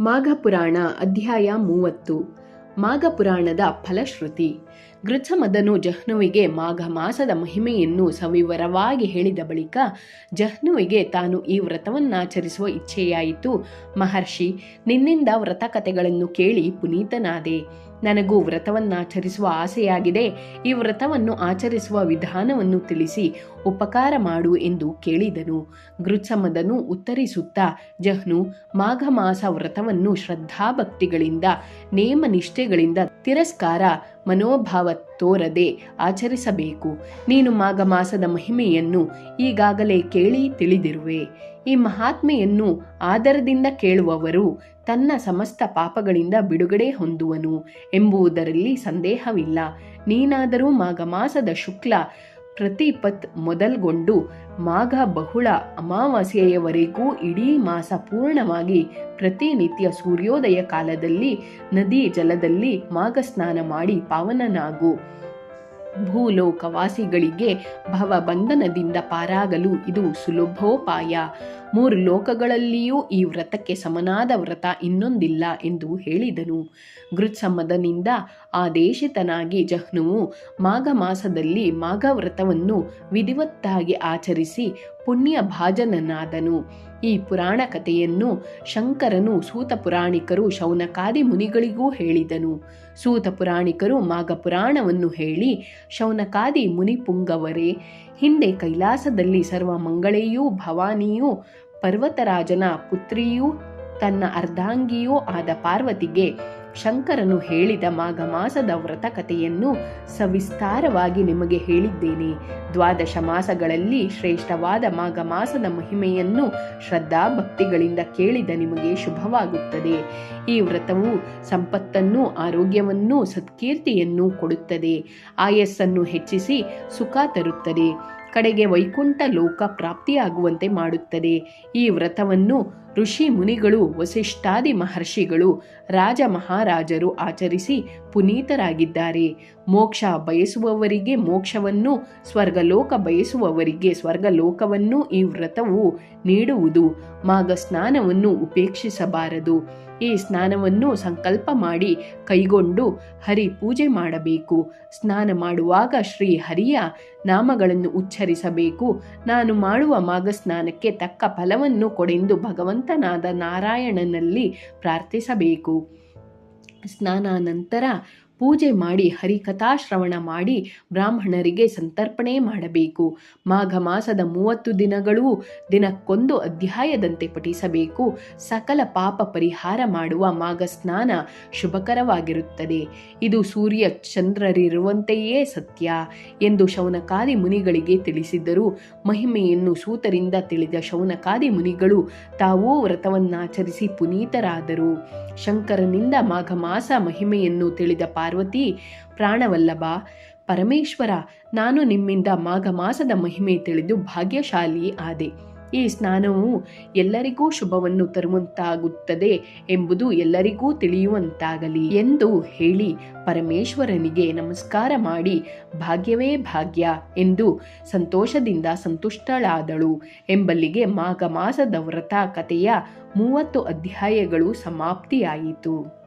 ಮಾಘ ಪುರಾಣ ಅಧ್ಯಾಯ ಮೂವತ್ತು. ಮಾಘಪುರಾಣದ ಫಲಶ್ರುತಿ. ಗೃತ್ಸಮದನು ಜಹ್ನುವಿಗೆ ಮಾಘ ಮಾಸದ ಮಹಿಮೆಯನ್ನು ಸವಿವರವಾಗಿ ಹೇಳಿದ ಬಳಿಕ ಜಹ್ನುವಿಗೆ ತಾನು ಈ ವ್ರತವನ್ನಾಚರಿಸುವ ಇಚ್ಛೆಯಾಯಿತು. ಮಹರ್ಷಿ, ನಿನ್ನಿಂದ ವ್ರತಕಥೆಗಳನ್ನು ಕೇಳಿ ಪುನೀತನಾದೆ. ನನಗೂ ವ್ರತವನ್ನಾಚರಿಸುವ ಆಸೆಯಾಗಿದೆ. ಈ ವ್ರತವನ್ನು ಆಚರಿಸುವ ವಿಧಾನವನ್ನು ತಿಳಿಸಿ ಉಪಕಾರ ಮಾಡು ಎಂದು ಕೇಳಿದನು. ಗೃತ್ಸಮದನು ಉತ್ತರಿಸುತ್ತಾ, ಜಹ್ನು, ಮಾಘ ಮಾಸ ವ್ರತವನ್ನು ಶ್ರದ್ಧಾಭಕ್ತಿಗಳಿಂದ ನೇಮ ನಿಷ್ಠೆಗಳಿಂದ ತಿರಸ್ಕಾರ ಮನೋಭಾವ ತೋರದೆ ಆಚರಿಸಬೇಕು. ನೀನು ಮಾಘ ಮಾಸದ ಮಹಿಮೆಯನ್ನು ಈಗಾಗಲೇ ಕೇಳಿ ತಿಳಿದಿರುವೆ. ಈ ಮಹಾತ್ಮೆಯನ್ನು ಆದರದಿಂದ ಕೇಳುವವರು ತನ್ನ ಸಮಸ್ತ ಪಾಪಗಳಿಂದ ಬಿಡುಗಡೆ ಹೊಂದುವನು ಎಂಬುದರಲ್ಲಿ ಸಂದೇಹವಿಲ್ಲ. ನೀನಾದರೂ ಮಾಘ ಮಾಸದ ಶುಕ್ಲ ಪ್ರತಿಪತ್ ಮೊದಲ್ಗೊಂಡು ಮಾಘ ಬಹುಳ ಅಮಾವಾಸ್ಯೆಯವರೆಗೂ ಇಡೀ ಮಾಸ ಪೂರ್ಣವಾಗಿ ಪ್ರತಿನಿತ್ಯ ಸೂರ್ಯೋದಯ ಕಾಲದಲ್ಲಿ ನದಿ ಜಲದಲ್ಲಿ ಮಾಘ ಸ್ನಾನ ಮಾಡಿ ಪಾವನನಾಗು. ಭೂಲೋಕವಾಸಿಗಳಿಗೆ ಭವಬಂಧನದಿಂದ ಪಾರಾಗಲು ಇದು ಸುಲಭೋಪಾಯ. ಮೂರು ಲೋಕಗಳಲ್ಲಿಯೂ ಈ ವ್ರತಕ್ಕೆ ಸಮನಾದ ವ್ರತ ಇನ್ನೊಂದಿಲ್ಲ ಎಂದು ಹೇಳಿದನು. ಗೃತ್ಸಮ್ಮದನಿಂದ ದೇಶಿತನಾಗಿ ಜಹ್ನುವು ಮಾಘ ಮಾಸದಲ್ಲಿ ಮಾಘ ವ್ರತವನ್ನು ವಿಧಿವತ್ತಾಗಿ ಆಚರಿಸಿ ಪುಣ್ಯ ಭಾಜನನಾದನು. ಈ ಪುರಾಣ ಕಥೆಯನ್ನು ಶಂಕರನು ಸೂತ ಪುರಾಣಿಕರು ಶೌನಕಾದಿ ಮುನಿಗಳಿಗೂ ಹೇಳಿದನು. ಸೂತ ಪುರಾಣಿಕರು ಮಾಘ ಪುರಾಣವನ್ನು ಹೇಳಿ, ಶೌನಕಾದಿ ಮುನಿಪುಂಗವರೇ, ಹಿಂದೆ ಕೈಲಾಸದಲ್ಲಿ ಸರ್ವ ಮಂಗಳೆಯೂ ಭವಾನಿಯೂ, ಪರ್ವತರಾಜನ ಪುತ್ರಿಯೂ, ತನ್ನ ಅರ್ಧಾಂಗಿಯೂ ಆದ ಪಾರ್ವತಿಗೆ ಶಂಕರನು ಹೇಳಿದ ಮಾಘ ಮಾಸದ ವ್ರತ ಕಥೆಯನ್ನು ಸವಿಸ್ತಾರವಾಗಿ ನಿಮಗೆ ಹೇಳಿದ್ದೇನೆ. ದ್ವಾದಶ ಮಾಸಗಳಲ್ಲಿ ಶ್ರೇಷ್ಠವಾದ ಮಾಘ ಮಾಸದ ಮಹಿಮೆಯನ್ನು ಶ್ರದ್ಧಾಭಕ್ತಿಗಳಿಂದ ಕೇಳಿದ ನಿಮಗೆ ಶುಭವಾಗುತ್ತದೆ. ಈ ವ್ರತವು ಸಂಪತ್ತನ್ನು ಆರೋಗ್ಯವನ್ನು ಸತ್ಕೀರ್ತಿಯನ್ನು ಕೊಡುತ್ತದೆ. ಆಯಸ್ಸನ್ನು ಹೆಚ್ಚಿಸಿ ಸುಖ ತರುತ್ತದೆ. ಕಡೆಗೆ ವೈಕುಂಠ ಲೋಕ ಪ್ರಾಪ್ತಿಯಾಗುವಂತೆ ಮಾಡುತ್ತದೆ. ಈ ವ್ರತವನ್ನು ಋಷಿ ಮುನಿಗಳು, ವಸಿಷ್ಠಾದಿ ಮಹರ್ಷಿಗಳು, ರಾಜ ಮಹಾರಾಜರು ಆಚರಿಸಿ ಪುನೀತರಾಗಿದ್ದಾರೆ. ಮೋಕ್ಷ ಬಯಸುವವರಿಗೆ ಮೋಕ್ಷವನ್ನು, ಸ್ವರ್ಗಲೋಕ ಬಯಸುವವರಿಗೆ ಸ್ವರ್ಗಲೋಕವನ್ನು ಈ ವ್ರತವು ನೀಡುವುದು. ಮಾಘ ಸ್ನಾನವನ್ನು ಉಪೇಕ್ಷಿಸಬಾರದು. ಈ ಸ್ನಾನವನ್ನು ಸಂಕಲ್ಪ ಮಾಡಿ ಕೈಗೊಂಡು ಹರಿ ಪೂಜೆ ಮಾಡಬೇಕು. ಸ್ನಾನ ಮಾಡುವಾಗ ಶ್ರೀ ಹರಿಯ ನಾಮಗಳನ್ನು ಉಚ್ಚರಿಸಬೇಕು. ನಾನು ಮಾಡುವ ಮಾಘ ಸ್ನಾನಕ್ಕೆ ತಕ್ಕ ಫಲವನ್ನು ಕೊಡೆಂದು ಭಗವಂತನಾದ ನಾರಾಯಣನಲ್ಲಿ ಪ್ರಾರ್ಥಿಸಬೇಕು. ಸ್ನಾನಾನಂತರ ಪೂಜೆ ಮಾಡಿ ಹರಿಕಥಾಶ್ರವಣ ಮಾಡಿ ಬ್ರಾಹ್ಮಣರಿಗೆ ಸಂತರ್ಪಣೆ ಮಾಡಬೇಕು. ಮಾಘ ಮಾಸದ ಮೂವತ್ತು ದಿನಗಳೂ ದಿನಕ್ಕೊಂದು ಅಧ್ಯಾಯದಂತೆ ಪಠಿಸಬೇಕು. ಸಕಲ ಪಾಪ ಪರಿಹಾರ ಮಾಡುವ ಮಾಘ ಸ್ನಾನ ಶುಭಕರವಾಗಿರುತ್ತದೆ. ಇದು ಸೂರ್ಯ ಚಂದ್ರರಿರುವಂತೆಯೇ ಸತ್ಯ ಎಂದು ಶೌನಕಾದಿ ಮುನಿಗಳಿಗೆ ತಿಳಿಸಿದ್ದರು. ಮಹಿಮೆಯನ್ನು ಸೂತರಿಂದ ತಿಳಿದ ಶೌನಕಾದಿ ಮುನಿಗಳು ತಾವೂ ವ್ರತವನ್ನಾಚರಿಸಿ ಪುನೀತರಾದರು. ಶಂಕರನಿಂದ ಮಾಘ ಮಾಸ ಮಹಿಮೆಯನ್ನು ತಿಳಿದ ಪಾರ್ವತಿ, ಪ್ರಾಣವಲ್ಲಭ, ಪರಮೇಶ್ವರ, ನಾನು ನಿಮ್ಮಿಂದ ಮಾಘ ಮಾಸದ ಮಹಿಮೆ ತಿಳಿದು ಭಾಗ್ಯಶಾಲಿ ಆದೆ. ಈ ಸ್ನಾನವು ಎಲ್ಲರಿಗೂ ಶುಭವನ್ನು ತರುವಂತಾಗುತ್ತದೆ ಎಂಬುದು ಎಲ್ಲರಿಗೂ ತಿಳಿಯುವಂತಾಗಲಿ ಎಂದು ಹೇಳಿ ಪರಮೇಶ್ವರನಿಗೆ ನಮಸ್ಕಾರ ಮಾಡಿ, ಭಾಗ್ಯವೇ ಭಾಗ್ಯ ಎಂದು ಸಂತೋಷದಿಂದ ಸಂತುಷ್ಟಳಾದಳು. ಎಂಬಲ್ಲಿಗೆ ಮಾಘ ಮಾಸದ ವ್ರತ ಕಥೆಯ ಮೂವತ್ತು ಅಧ್ಯಾಯಗಳು ಸಮಾಪ್ತಿಯಾಯಿತು.